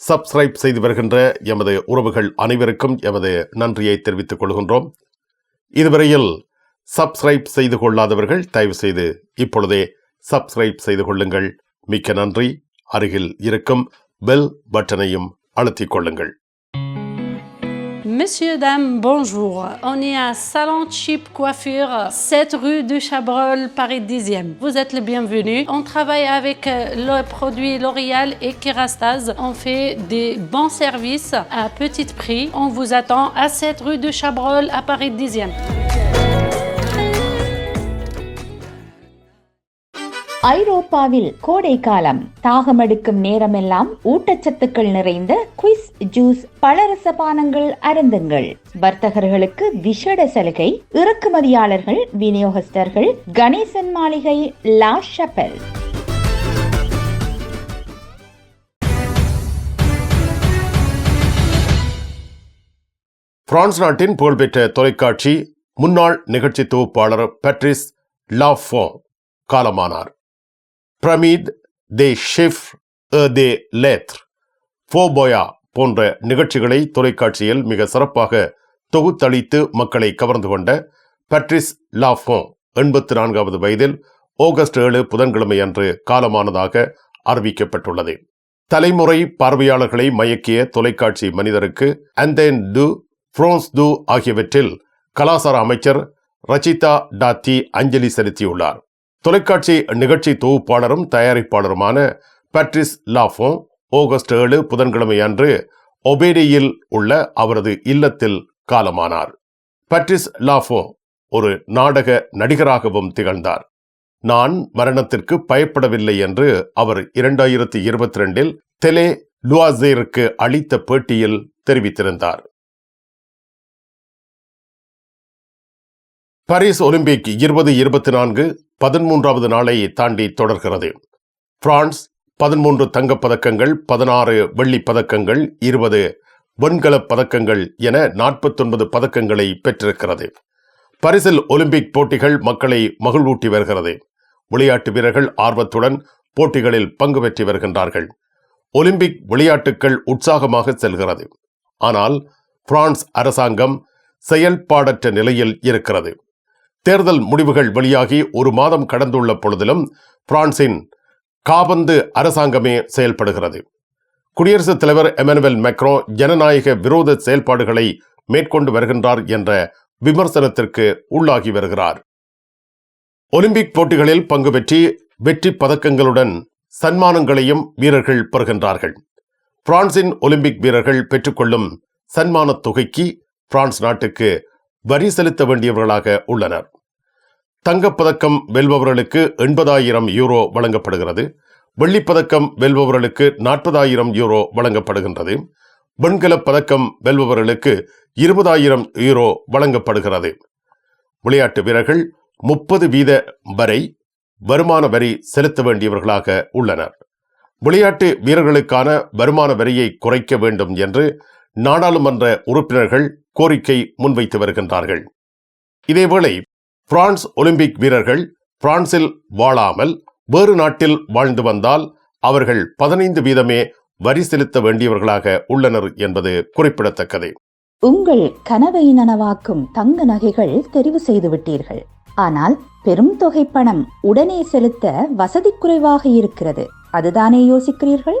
Subscribe செய்து வருகின்ற எமது உறவுகள் அனைவருக்கும் எமது நன்றியை தெரிவித்துக் கொள்கின்றோம். இதுவரையில் சப்ஸ்கிரைப் செய்து கொள்ளாதவர்கள் தயவு செய்து இப்பொழுதே சப்ஸ்கிரைப் செய்து கொள்ளுங்கள். மிக்க நன்றி. அருகில் இருக்கும் பெல் பட்டனையும் அழுத்திக் கொள்ளுங்கள். Messieurs, dames, bonjour. On est à Salon Chip Coiffure, 7 rue du Chabrol, Paris 10e. Vous êtes le bienvenu. On travaille avec euh, le produit L'Oréal et Kerastase. On fait des bons services à petit prix. On vous attend à 7 rue du Chabrol, à Paris 10e. ஐரோப்பாவில் கோடை காலம் தாகமெடுக்கும் நேரமெல்லாம் ஊட்டச்சத்துக்கள் நிறைந்த quiz juice பலரச பானங்கள் அருந்துங்கள். வர்த்தகர்களுக்கு விஷட சலுகை இறக்குமதியாளர்கள் விநியோகஸ்தர்கள் கணேசன் மாளிகை லா ஷப்பல். பிரான்ஸ் நாட்டின் புகழ்பெற்ற தொலைக்காட்சி முன்னாள் நிகழ்ச்சி தொகுப்பாளர் பேட்ரிஸ் லாஃபோ காலமானார். பிரமீத் தே ஷிஃப் தே லேத்ர் ஃபோபோயா போன்ற நிகழ்ச்சிகளை தொலைக்காட்சியில் மிக சிறப்பாக தொகுத்தளித்து மக்களை கவர்ந்து கொண்ட பட்ரிஸ் லாஃபோ எண்பத்தி நான்காவது வயதில் ஆகஸ்ட் ஏழு புதன்கிழமை அன்று காலமானதாக அறிவிக்கப்பட்டுள்ளது. தலைமுறை பார்வையாளர்களை மயக்கிய தொலைக்காட்சி மனிதருக்கு அந்தேன் டு ஃப்ரோன்ஸ் து ஆகியவற்றில் கலாசார அமைச்சர் ரச்சிதா டாத்தி அஞ்சலி செலுத்தியுள்ளார். தொலைக்காட்சி நிகழ்ச்சி தொகுப்பாளரும் தயாரிப்பாளருமான பேட்ரிஸ் லாஃபோ ஆகஸ்ட் ஏழு புதன்கிழமை அன்று ஒபேடியில் உள்ள அவரது இல்லத்தில் காலமானார். பேட்ரிஸ் லாஃபோ ஒரு நாடக நடிகராகவும் திகழ்ந்தார். நான் மரணத்திற்கு பயப்படவில்லை என்று அவர் இரண்டாயிரத்தி இருபத்தி ரெண்டில் தெலே லுவாசேருக்கு அளித்த பேட்டியில் தெரிவித்திருந்தார். பாரிஸ் ஒலிம்பிக் இருபது இருபத்தி நான்கு பதிமூன்றாவது நாளை தாண்டி தொடர்கிறது. பிரான்ஸ் பதிமூன்று தங்கப் பதக்கங்கள் பதினாறு வெள்ளிப் பதக்கங்கள் இருபது வெண்கலப் பதக்கங்கள் என நாற்பத்தொன்பது பதக்கங்களை பெற்றிருக்கிறது. பரிசில் ஒலிம்பிக் போட்டிகள் மக்களை மகிழ்வூட்டி வருகிறது. விளையாட்டு வீரர்கள் ஆர்வத்துடன் போட்டிகளில் பங்கு பெற்று வருகின்றார்கள். ஒலிம்பிக் விளையாட்டுக்கள் உற்சாகமாக செல்கிறது. ஆனால் பிரான்ஸ் அரசாங்கம் செயல்பாடற்ற நிலையில் இருக்கிறது. தேர்தல் முடிவுகள் வெளியாகி ஒரு மாதம் கடந்துள்ள பொழுதிலும் பிரான்சின் காபந்து அரசாங்கமே செயல்படுகிறது. குடியரசுத் தலைவர் எமனுவல் மெக்ரோ ஜனநாயக விரோத செயல்பாடுகளை மேற்கொண்டு வருகின்றார் என்ற விமர்சனத்திற்கு உள்ளாகி வருகிறார். ஒலிம்பிக் போட்டிகளில் பங்கு பெற்றி வெற்றி பதக்கங்களுடன் சன்மானங்களையும் வீரர்கள் பெறுகின்றார்கள். பிரான்சின் ஒலிம்பிக் வீரர்கள் பெற்றுக்கொள்ளும் சன்மான தொகைக்கு பிரான்ஸ் நாட்டுக்கு வரி செலுத்த வேண்டியவர்களாக உள்ளனர். தங்கப்பதக்கம் வெல்பவர்களுக்கு எண்பதாயிரம் யூரோ வழங்கப்படுகிறது. வெள்ளிப்பதக்கம் வெல்பவர்களுக்கு நாற்பதாயிரம் யூரோ வழங்கப்படுகின்றது. வெண்கலப் பதக்கம் வெல்பவர்களுக்கு இருபதாயிரம் யூரோ வழங்கப்படுகிறது. விளையாட்டு வீரர்கள் முப்பது வீத வரை வருமான வரி செலுத்த வேண்டியவர்களாக உள்ளனர். விளையாட்டு வீரர்களுக்கான வருமான வரியை குறைக்க வேண்டும் என்று நாடாளுமன்ற உறுப்பினர்கள் கோரிக்கை முன்வைத்து வருகின்றார்கள். இதேவேளை பிரான்ஸ் ஒலிம்பிக் வீரர்கள் பிரான்சில் வாழாமல் வேறு நாட்டில் வாழ்ந்து வந்தால் அவர்கள் பதினைந்து வீதமே வரி செலுத்த வேண்டியவர்களாக உள்ளனர் என்பது குறிப்பிடத்தக்கது. உங்கள் கனவை நனவாக்கும் தங்க நகைகள் தெரிவு செய்து விட்டீர்கள். ஆனால் பெரும் தொகை பணம் உடனே செலுத்த வசதி குறைவாக இருக்கிறது. அதுதானே யோசிக்கிறீர்கள்?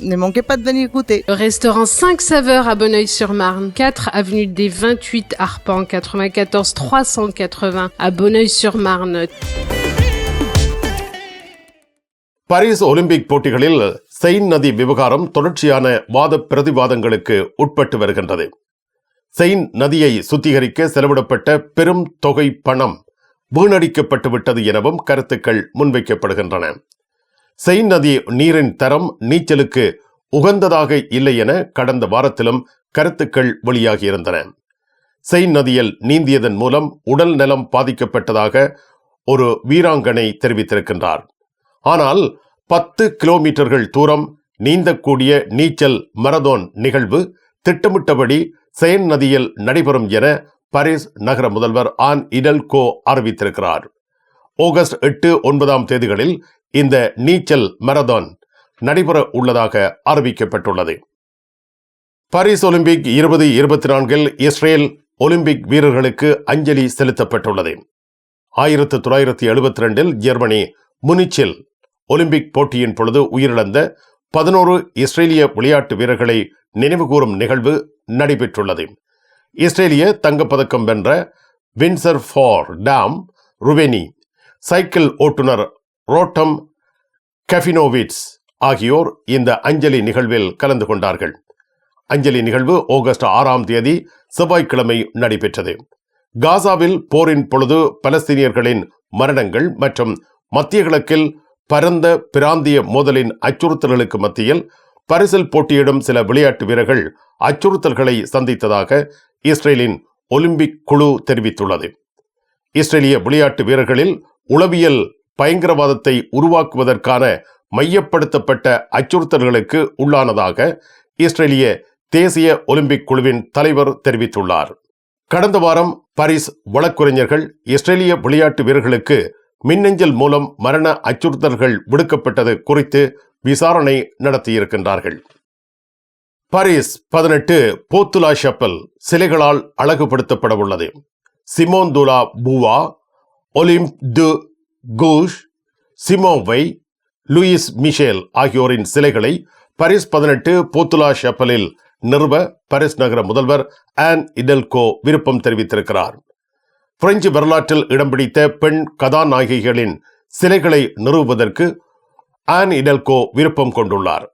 Ne manquez pas de venir goûter. Le restaurant 5 saveurs à Bonneuil-sur-Marne, 4 avenue des 28 Arpents, 94 380 à Bonneuil-sur-Marne. Paris Olympic போட்டிகளில் செயின் நதி விவகாரம் தொடர்ச்சியான வாத பிரதிவாதங்களுக்கு உட்பட்டு வருகின்றது செயின் நதியை சுத்திகரிக்க செலவிடப்பட்ட பெரும் தொகை பணம் வீணடிக்கப்பட்டு விட்டது எனவும் கருத்துக்கள் முன்வைக்கப்படுகின்றன செயின் நதி நீரின் தரம் நீச்சலுக்கு உகந்ததாக இல்லை என கடந்த வாரத்திலும் கருத்துக்கள் வெளியாகியிருந்தன. செயின் நதியில் நீந்தியதன் மூலம் உடல் நலம் பாதிக்கப்பட்டதாக ஒரு வீராங்கனை தெரிவித்திருக்கின்றார். ஆனால் பத்து கிலோமீட்டர்கள் தூரம் நீந்தக்கூடிய நீச்சல் மரதோன் நிகழ்வு திட்டமிட்டபடி செயின் நதியில் நடைபெறும் என பாரிஸ் நகர முதல்வர் ஆன் இடல்கோ அறிவித்திருக்கிறார். ஆகஸ்ட் எட்டு ஒன்பதாம் தேதிகளில் இந்த நீச்சல் மரதான் நடைபெற உள்ளதாக அறிவிக்கப்பட்டுள்ளது. பாரிஸ் ஒலிம்பிக் இருபது இருபத்தி நான்கில் இஸ்ரேல் ஒலிம்பிக் வீரர்களுக்கு அஞ்சலி செலுத்தப்பட்டுள்ளது. ஆயிரத்து தொள்ளாயிரத்தி எழுபத்தி ரெண்டில் ஜெர்மனி முனிச்சில் ஒலிம்பிக் போட்டியின் பொழுது உயிரிழந்த பதினோரு இஸ்ரேலிய விளையாட்டு வீரர்களை நினைவுகூரும் நிகழ்வு நடைபெற்றுள்ளது. இஸ்ரேலிய தங்கப்பதக்கம் வென்ற வின்சர் ஃபார் டாம் ருவெனி சைக்கிள் ஓட்டுநர் ரோட்டம் கஃபினோவிட்ஸ் ஆகியோர் இந்த அஞ்சலி நிகழ்வில் கலந்து கொண்டார்கள். அஞ்சலி நிகழ்வு ஆகஸ்ட் ஆறாம் தேதி செவ்வாய்க்கிழமை நடைபெற்றது. காசாவில் போரின் பொழுது பலஸ்தீனியர்களின் மரணங்கள் மற்றும் மத்திய கிழக்கில் பரந்த பிராந்திய மோதலின் அச்சுறுத்தல்களுக்கு மத்தியில் பரிசில் போட்டியிடும் சில விளையாட்டு வீரர்கள் அச்சுறுத்தல்களை சந்தித்ததாக இஸ்ரேலின் ஒலிம்பிக் குழு தெரிவித்துள்ளது. இஸ்ரேலிய விளையாட்டு வீரர்களில் உளவியல் பயங்கரவாதத்தை உருவாக்குவதற்கான மையப்படுத்தப்பட்ட அச்சுறுத்தல்களுக்கு உள்ளானதாக இஸ்ரேலிய தேசிய ஒலிம்பிக் குழுவின் தலைவர் தெரிவித்துள்ளார். கடந்த வாரம் பாரிஸ் வழக்குரைஞர்கள் இஸ்ரேலிய விளையாட்டு வீரர்களுக்கு மின்னஞ்சல் மூலம் மரண அச்சுறுத்தல்கள் விடுக்கப்பட்டது குறித்து விசாரணை நடத்தியிருக்கின்றார்கள். பாரிஸ் பதினெட்டு போத்துலா ஷப்பல் சிலைகளால் அழகுபடுத்தப்பட உள்ளது Simone de Beauvoir Olympe de Gouges சிமோவை Louise Michel ஆகியோரின் சிலைகளை பாரிஸ் பதினெட்டு போத்துலா ஷப்பலில் நிறுவ பாரிஸ் நகர முதல்வர் ஆன் இடல்கோ விருப்பம் தெரிவித்திருக்கிறார். பிரெஞ்சு வரலாற்றில் இடம் பிடித்த பெண் கதாநாயகிகளின் சிலைகளை நிறுவுவதற்கு ஆன் இடல்கோ விருப்பம் கொண்டுள்ளார்.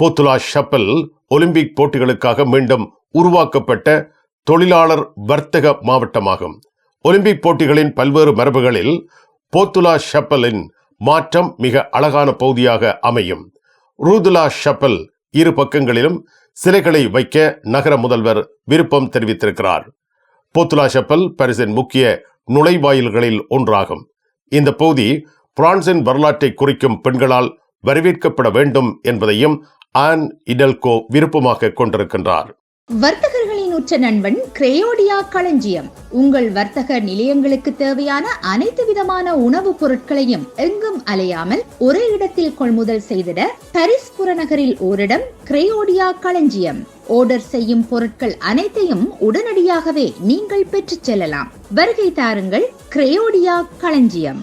போத்துலா ஷப்பல் ஒலிம்பிக் போட்டிகளுக்காக மீண்டும் உருவாக்கப்பட்ட தொழிலாளர் வர்த்தக மாவட்டமாகும். ஒலிம்பிக் போட்டிகளின் பல்வேறு மரபுகளில் போத்துலா ஷப்பலின் மாற்றம் மிக அழகான பகுதியாக அமையும். ரூதுலா ஷப்பல் இரு பக்கங்களிலும் சிலைகளை வைக்க நகர முதல்வர் விருப்பம் தெரிவித்திருக்கிறார். போத்துலா ஷப்பல் பாரிஸின் முக்கிய நுழைவாயில்களில் ஒன்றாகும். இந்த பகுதி பிரான்சின் வரலாற்றை குறிக்கும் பெண்களால் வரவேற்கப்பட வேண்டும் என்பதையும் ஆன் இடல்கோ விருப்பமாக கொண்டிருக்கின்றார். வர்த்தகர்கள் உற்ற நண்பன் கிரேயோடியா களஞ்சியம். உங்கள் வர்த்தக நிலையங்களுக்கு தேவையான அனைத்து விதமான உணவுப் பொருட்களையும் எங்கும் அலையாமல் ஒரே இடத்தில் கொள்முதல் செய்திட பாரிஸ் புறநகரில் ஓரிடம் கிரேயோடியா களஞ்சியம். ஆர்டர் செய்யும் பொருட்கள் அனைத்தையும் உடனடியாகவே நீங்கள் பெற்றுச் செல்லலாம். வருகை தாருங்கள் கிரேயோடியா களஞ்சியம்.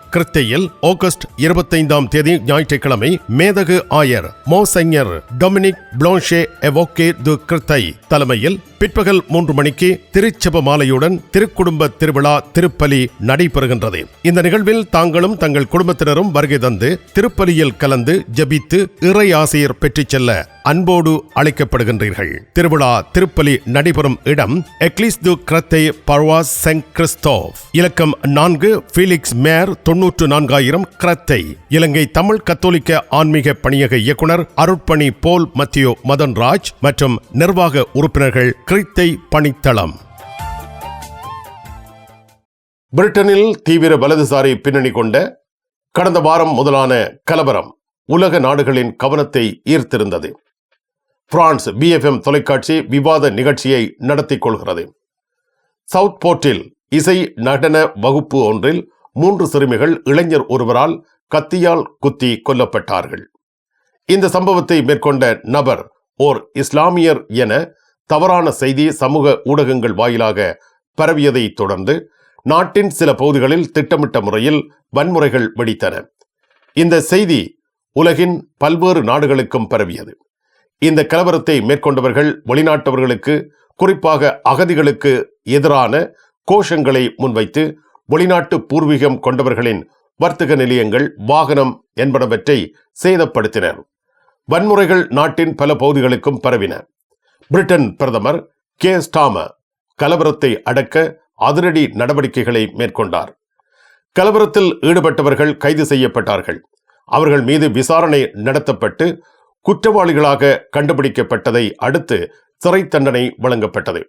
கிருத்தையில் ஆகஸ்ட் இருபத்தைந்தாம் தேதி ஞாயிற்றுக்கிழமை மேதகு ஆயர் மோசைஞர் டொமினிக் பிளான்ஷே எவோகே து கிருத்தை தலைமையில் பிற்பகல் மூன்று மணிக்கு திருச்சப மாலையுடன் திருக்குடும்ப திருவிழா திருப்பலி நடைபெறுகின்றது. இந்த நிகழ்வில் தாங்களும் தங்கள் குடும்பத்தினரும் வருகை தந்து திருப்பலியில் கலந்து ஜபித்து இறை ஆசிரியர் பெற்றுச் செல்ல அன்போடு அழைக்கப்படுகின்றீர்கள். திருவிழா திருப்பலி நடைபெறும் இடம் எக்லிஸ் து கிரத்தை பர்வாஸ் செங் கிறிஸ்தோப் இலக்கம் நான்கு ஃபீலிக்ஸ் மேர் தொன்னூற்று நான்காயிரம் கிரத்தை. இலங்கை தமிழ் கத்தோலிக்க ஆன்மீக பணியக இயக்குனர் அருட்பணி போல் மத்தியோ மதன்ராஜ் மற்றும் நிர்வாக உறுப்பினர்கள் கிரித்தை பணித்தளம். பிரிட்டனில் தீவிர வலதுசாரி பின்னணி கொண்ட கடந்த வாரம் முதலான கலவரம் உலக நாடுகளின் கவனத்தை ஈர்த்திருந்தது. பிரான்ஸ் பிஎஃப்எம் தொலைக்காட்சி விவாத நிகழ்ச்சியை நடத்திக் கொள்கிறது. சவுத் போர்ட்டில் இசை நடன வகுப்பு ஒன்றில் மூன்று சிறுமிகள் இளைஞர் ஒருவரால் கத்தியால் குத்தி கொல்லப்பட்டார்கள். இந்த சம்பவத்தை மேற்கொண்ட நபர் ஓர் இஸ்லாமியர் என தவறான செய்தி சமூக ஊடகங்கள் வாயிலாக பரவியதை தொடர்ந்து நாட்டின் சில பகுதிகளில் திட்டமிட்ட முறையில் வன்முறைகள் வெடித்தன. இந்த செய்தி உலகின் பல்வேறு நாடுகளுக்கும் பரவியது. இந்த கலவரத்தை மேற்கொண்டவர்கள் வெளிநாட்டவர்களுக்கு குறிப்பாக அகதிகளுக்கு எதிரான கோஷங்களை முன்வைத்து வெளிநாட்டு பூர்வீகம் கொண்டவர்களின் வர்த்தக நிலையங்கள் வாகனம் என்பனவற்றை சேதப்படுத்தினர். வன்முறைகள் நாட்டின் பல பகுதிகளுக்கும் பரவின. பிரிட்டன் பிரதமர் கே. ஸ்டாம கலவரத்தை அடக்க அதிரடி நடவடிக்கைகளை மேற்கொண்டார். கலவரத்தில் ஈடுபட்டவர்கள் கைது செய்யப்பட்டார்கள். அவர்கள் மீது விசாரணை நடத்தப்பட்டு குற்றவாளிகளாக கண்டுபிடிக்கப்பட்டதை அடுத்து சிறை தண்டனை வழங்கப்பட்டது.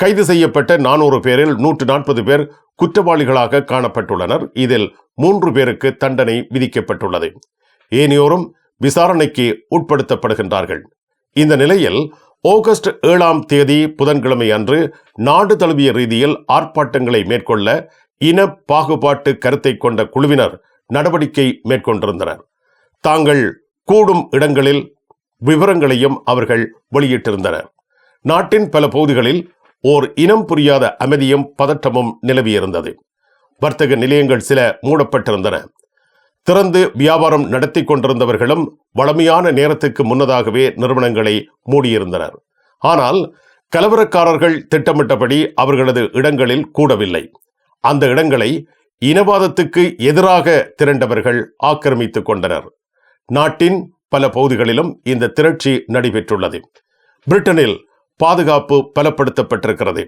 கைது செய்யப்பட்ட நானூறு பேரில் நூற்று நாற்பது பேர் குற்றவாளிகளாக காணப்பட்டுள்ளனர். இதில் மூன்று பேருக்கு தண்டனை விதிக்கப்பட்டுள்ளது. ஏனையோரும் விசாரணைக்கு உட்படுத்தப்படுகின்றார்கள். இந்த நிலையில் ஆகஸ்ட் ஏழாம் தேதி புதன்கிழமை அன்று நாடு தழுவிய ரீதியில் ஆர்ப்பாட்டங்களை மேற்கொள்ள இன பாகுபாட்டு கருத்தை கொண்ட குழுவினர் நடவடிக்கை மேற்கொண்டிருந்தனர். தாங்கள் கூடும் இடங்களில் விவரங்களையும் அவர்கள் வெளியிட்டிருந்தனர். நாட்டின் பல பகுதிகளில் ஓர் இனம் புரியாத அமைதியும் பதற்றமும் நிலவியிருந்தது. வர்த்தக நிலையங்கள் சில மூடப்பட்டிருந்தன. திறந்து வியாபாரம் நடத்தி கொண்டிருந்தவர்களும் வளமையான நேரத்துக்கு முன்னதாகவே நிறுவனங்களை மூடியிருந்தனர். ஆனால் கலவரக்காரர்கள் திட்டமிட்டபடி அவர்களது இடங்களில் கூடவில்லை. அந்த இடங்களை இனவாதத்துக்கு எதிராக திரண்டவர்கள் ஆக்கிரமித்துக் கொண்டனர். நாட்டின் பல பகுதிகளிலும் இந்த திரட்சி நடைபெற்றுள்ளது. பிரிட்டனில் பாதுகாப்பு பலப்படுத்தப்பட்டிருக்கிறது.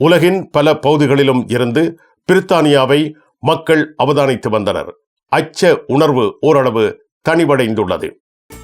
உலகின் பல பகுதிகளிலும் இருந்து பிரித்தானியாவை மக்கள் அவதானித்து வந்தனர். அச்ச உணர்வு ஓரளவு தனிவடைந்துள்ளது.